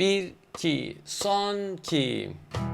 1 2 son 2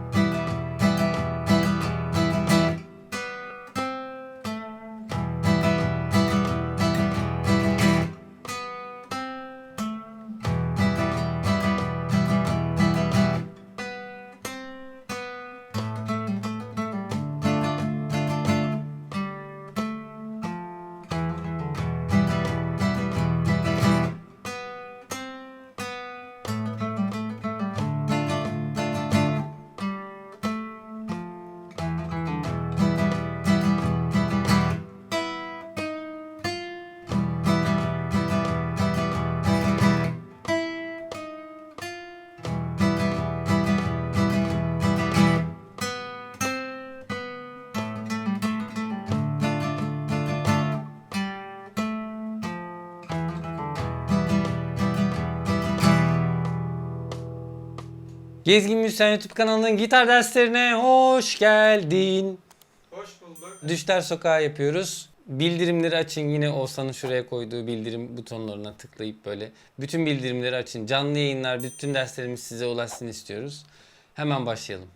Gezgin Müzisyen YouTube kanalının gitar derslerine hoş geldin. Hoş bulduk. Düşler Sokağı yapıyoruz. Bildirimleri açın yine Oğuzhan'ın şuraya koyduğu bildirim butonlarına tıklayıp böyle bütün bildirimleri açın. Canlı yayınlar, bütün derslerimiz size ulaşsın istiyoruz. Hemen başlayalım.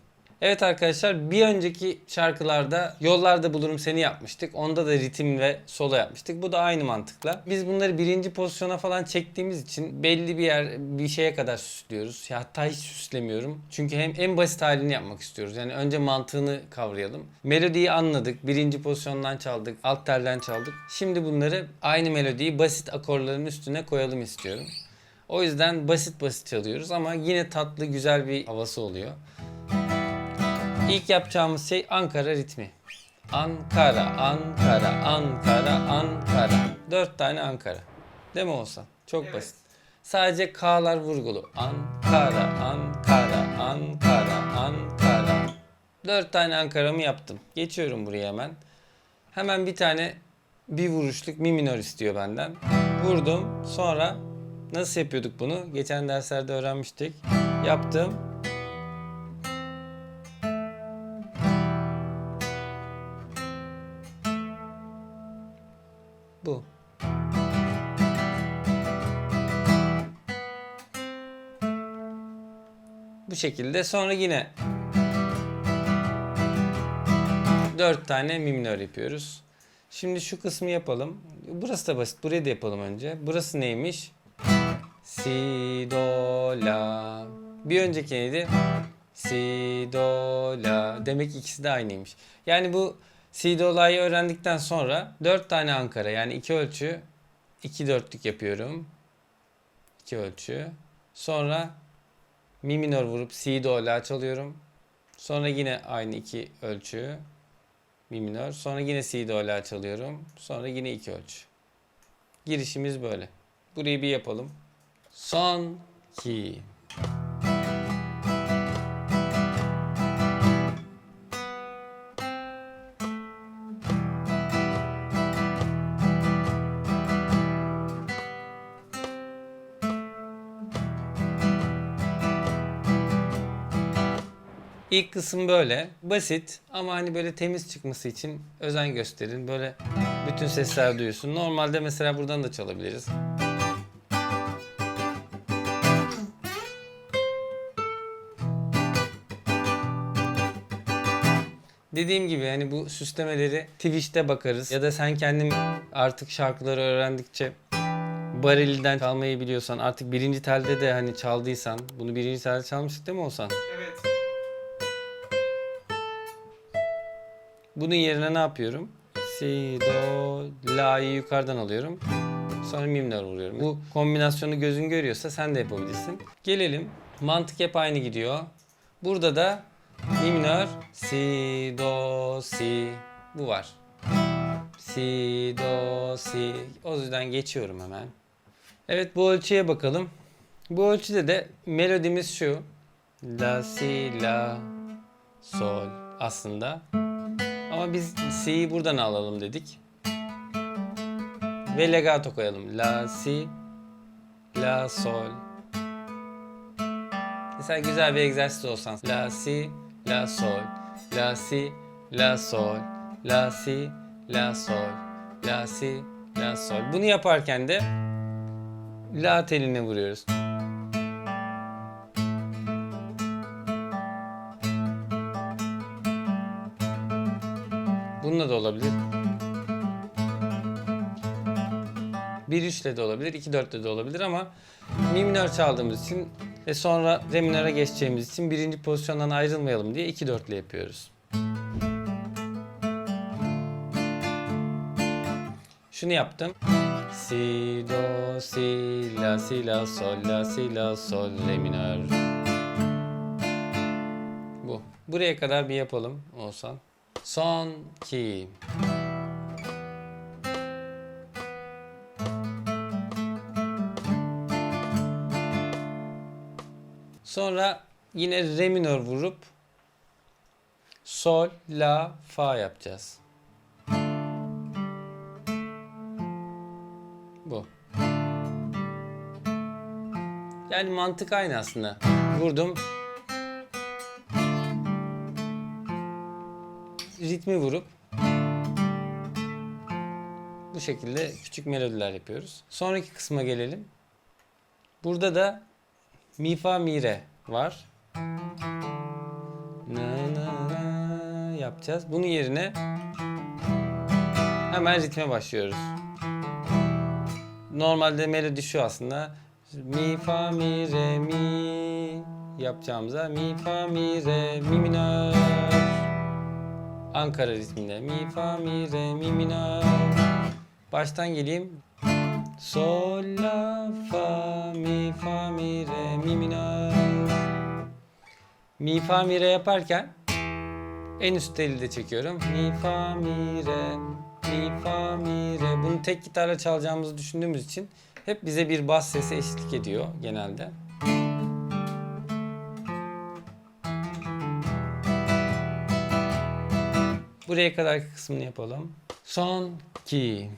Evet arkadaşlar bir önceki şarkılarda Yollarda Bulurum Seni yapmıştık. Onda da ritim ve solo yapmıştık. Bu da aynı mantıkla. Biz bunları birinci pozisyona falan çektiğimiz için belli bir yer bir şeye kadar süslüyoruz. Ya hatta hiç süslemiyorum. Çünkü hem en basit halini yapmak istiyoruz. Yani önce mantığını kavrayalım. Melodiyi anladık. Birinci pozisyondan çaldık. Alt telden çaldık. Şimdi bunları aynı melodiyi basit akorların üstüne koyalım istiyorum. O yüzden basit basit çalıyoruz ama yine tatlı güzel bir havası oluyor. İlk yapacağımız şey Ankara ritmi. Ankara, Ankara, Ankara, Ankara. Dört tane Ankara. Değil mi olsa? Çok Evet. basit. Sadece K'lar vurgulu. Ankara, Ankara, Ankara, Ankara. Dört tane Ankara'mı yaptım. Geçiyorum buraya hemen. Hemen bir tane bir vuruşluk mi minör istiyor benden. Vurdum. Sonra nasıl yapıyorduk bunu? Geçen derslerde öğrenmiştik. Yaptım. Bu şekilde sonra yine dört tane mi minör yapıyoruz. Şimdi şu kısmı yapalım. Burası da basit. Burayı da yapalım önce. Burası neymiş? Si, do, la. Bir önceki neydi? Si, do, la. Demek ki ikisi de aynıymış. Yani bu si, do, la'yı öğrendikten sonra dört tane Ankara yani iki ölçü iki dörtlük yapıyorum. İki ölçü. Sonra mi minör vurup si, do, la çalıyorum. Sonra yine aynı iki ölçü. Mi minör. Sonra yine si, do, la çalıyorum. Sonra yine iki ölçü. Girişimiz böyle. Burayı bir yapalım. Son 2. İlk kısım böyle. Basit ama hani böyle temiz çıkması için özen gösterin. Böyle bütün sesler duyuyorsun. Normalde mesela buradan da çalabiliriz. Dediğim gibi hani bu süslemeleri Twitch'te bakarız ya da sen kendin artık şarkıları öğrendikçe Bareli'den çalmayı biliyorsan artık birinci telde de hani çaldıysan bunu birinci telde çalmıştık değil mi Oğuzhan? Evet. Bunun yerine ne yapıyorum? Si, do, la'yı yukarıdan alıyorum. Sonra mi minör vuruyorum. Bu kombinasyonu gözün görüyorsa sen de yapabilirsin. Gelelim. Mantık hep aynı gidiyor. Burada da mi minör, si, do, si. Bu var. Si, do, si. O yüzden geçiyorum hemen. Evet bu ölçüye bakalım. Bu ölçüde de melodimiz şu. La, si, la, sol aslında. Ama biz si'yi buradan alalım dedik. Ve legato koyalım. La, si, la, sol. Mesela güzel bir egzersiz olsan. La, si, la, sol. La, si, la, sol. La, si, la, sol. La, si, la, sol. Bunu yaparken de la teline vuruyoruz. Olabilir. 1 3'le de olabilir, 2 4'le de olabilir ama mi minör çaldığımız için ve sonra re minöre geçeceğimiz için birinci pozisyondan ayrılmayalım diye 2 4'le yapıyoruz. Şunu yaptım. Si, do, si, la, si, la, sol, la, si, la, sol, re minör. Bu. Buraya kadar bir yapalım olsan. Son, ki. Sonra yine re minör vurup sol, la, fa yapacağız. Bu. Yani mantık aynı aslında. Vurdum. Ritmi vurup bu şekilde küçük melodiler yapıyoruz. Sonraki kısma gelelim. Burada da mi fa mi re var. Na na na yapacağız. Bunun yerine hemen ritme başlıyoruz. Normalde melodi şu aslında. Mi fa mi re mi yapacağımıza mi fa mi re mi minör. Ankara ritminde mi fa mi re mi minör. Baştan geleyim. Sol la fa mi fa mi re mi minör. Mi fa mi re yaparken en üst teli de çekiyorum. Mi fa mi re mi fa mi re. Bunu tek gitarla çalacağımızı düşündüğümüz için hep bize bir bas sesi eşlik ediyor genelde. Buraya kadar kısmını yapalım. Son ki.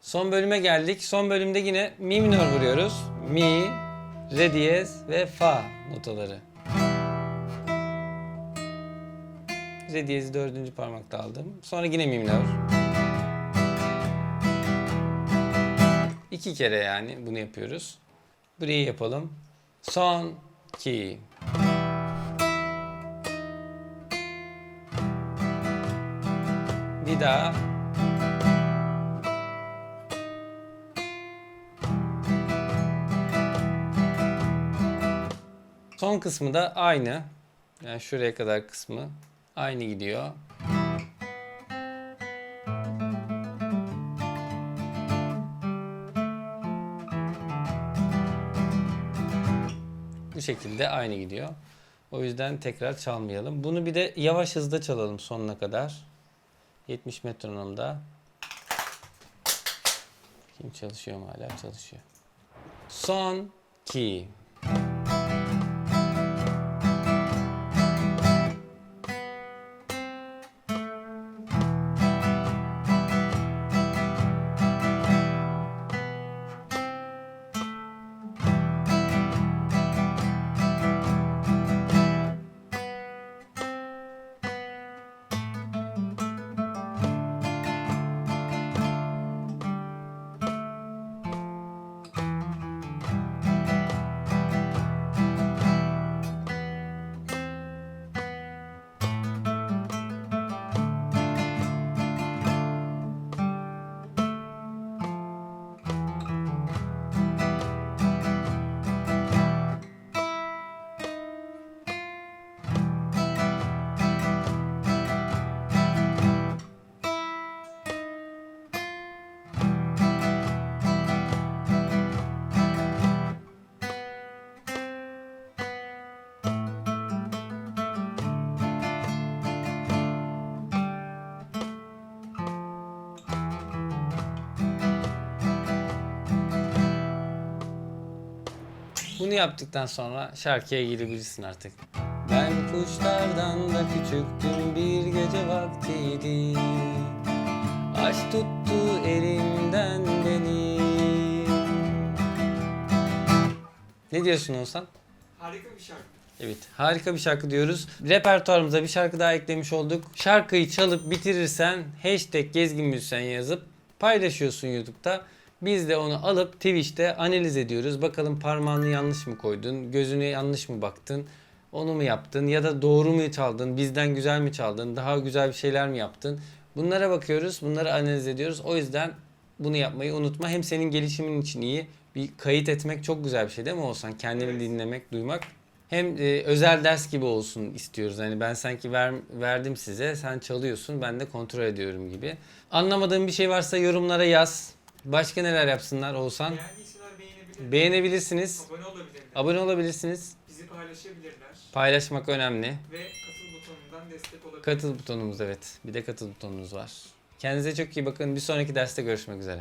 Son bölüme geldik. Son bölümde yine mi minör vuruyoruz. Mi, re diyez ve fa notaları. Re diyezi dördüncü parmakta aldım. Sonra yine mi minör. İki kere yani bunu yapıyoruz. Burayı yapalım. Son, ki. Bir daha. Son kısmı da aynı. Yani şuraya kadar kısmı aynı gidiyor. Şekilde aynı gidiyor. O yüzden tekrar çalmayalım. Bunu bir de yavaş hızda çalalım sonuna kadar. 70 metronomda. Kim çalışıyor mu hala? Çalışıyor. Son ki. Bunu yaptıktan sonra şarkıya girebilirsin artık. Ben kuşlardan da küçüktüm bir gece vaktiydi Aşk tuttu elimden beni Ne diyorsun Oğuzhan? Harika bir şarkı. Evet harika bir şarkı diyoruz. Repertuarımıza bir şarkı daha eklemiş olduk. Şarkıyı çalıp bitirirsen hashtag gezgin müzisyen yazıp paylaşıyorsun YouTube'da. Biz de onu alıp Twitch'te analiz ediyoruz. Bakalım parmağını yanlış mı koydun, gözüne yanlış mı baktın, onu mu yaptın ya da doğru mu çaldın, bizden güzel mi çaldın, daha güzel bir şeyler mi yaptın? Bunlara bakıyoruz, bunları analiz ediyoruz. O yüzden bunu yapmayı unutma. Hem senin gelişimin için iyi. Bir kayıt etmek çok güzel bir şey değil mi Olsan? Kendini Evet. dinlemek, duymak. Hem e, özel ders gibi olsun istiyoruz. Hani ben sanki ver, verdim size, sen çalıyorsun, ben de kontrol ediyorum gibi. Anlamadığın bir şey varsa yorumlara yaz. Başka neler yapsınlar Oğuzhan? Beğendiyseler beğenebilirler. Beğenebilirsiniz, Abone olabilirler. abone olabilirsiniz. Bizi paylaşabilirler. Paylaşmak önemli. Ve katıl butonundan destek olabilirler. Katıl butonumuz evet. Bir de katıl butonumuz var. Kendinize çok iyi bakın. Bir sonraki derste görüşmek üzere.